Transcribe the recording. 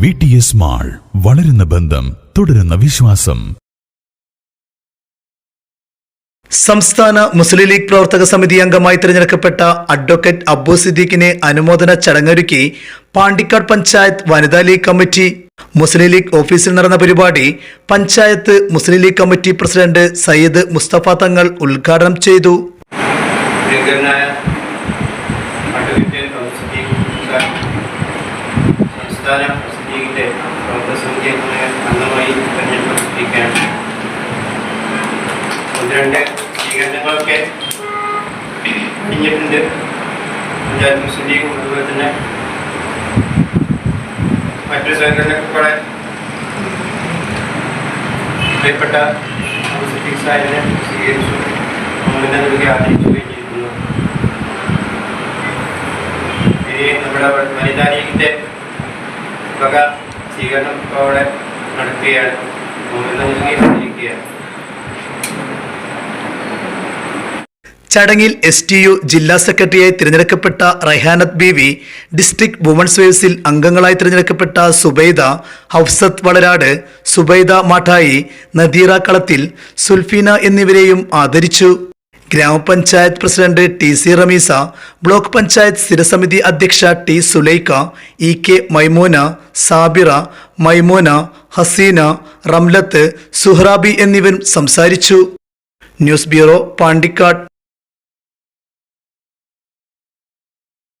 V T S mall വളരുന്ന ബന്ധം തുടരുന്ന വിശ്വാസം. സംസ്ഥാന മുസ്ലിം ലീഗ് പ്രവർത്തക സമിതി അംഗമായി തിരഞ്ഞെടുക്കപ്പെട്ട അഡ്വക്കേറ്റ് അബ്ബു സിദ്ദീഖിനെ അനുമോദന ചടങ്ങൊരുക്കി പാണ്ടിക്കാട് പഞ്ചായത്ത് വനിതാ ലീഗ് കമ്മിറ്റി മുസ്ലിം ലീഗ് ഓഫീസിൽ നടന്ന പരിപാടി പഞ്ചായത്ത് മുസ്ലിം league committee president Sayyid Mustafa Thangal ഉദ്ഘാടനം ചെയ്തു. സംസ്ഥാന പ്രസിദ്ധീകിന്റെ പ്രവർത്തക സമിതി അംഗമായി തെരഞ്ഞെടുപ്പിക്കാൻ ഒന്ന് രണ്ട് സ്വീകരണങ്ങളൊക്കെ കഴിഞ്ഞിട്ടുണ്ട് പഞ്ചായത്ത് മുസ്ലിം ലീഗും അതുപോലെ തന്നെ മറ്റു സംഘടനകളെ പ്രിയപ്പെട്ട മുസ്ലിം സാഹിബിനെ സ്വീകരിച്ചു. മുന്നിൽ നൽകി ആദരിക്കുകയും ചെയ്തിരുന്നു. ഇനി നമ്മുടെ വനിതാ ലീഗിന്റെ വക സ്വീകരണം ഇപ്പോൾ ചടങ്ങിൽ എസ് ടി യു ജില്ലാ സെക്രട്ടറിയായി തിരഞ്ഞെടുക്കപ്പെട്ട Rahanath B V district women's വേവ്സിൽ അംഗങ്ങളായി തിരഞ്ഞെടുക്കപ്പെട്ട സുബൈദ ഹഫ്സത്ത് വളരാട് സുബൈദ മാഠായി നദീറ കളത്തിൽ സുൽഫീന എന്നിവരെയും ആദരിച്ചു. ഗ്രാമപഞ്ചായത്ത് president T C Ramisa block panchayat സ്ഥിരസമിതി അധ്യക്ഷ T Sulaikha E K Maimoona Sabira Maimoona Haseena Ramlath Suhrabi എന്നിവരും സംസാരിച്ചു. News bureau Pandikkad.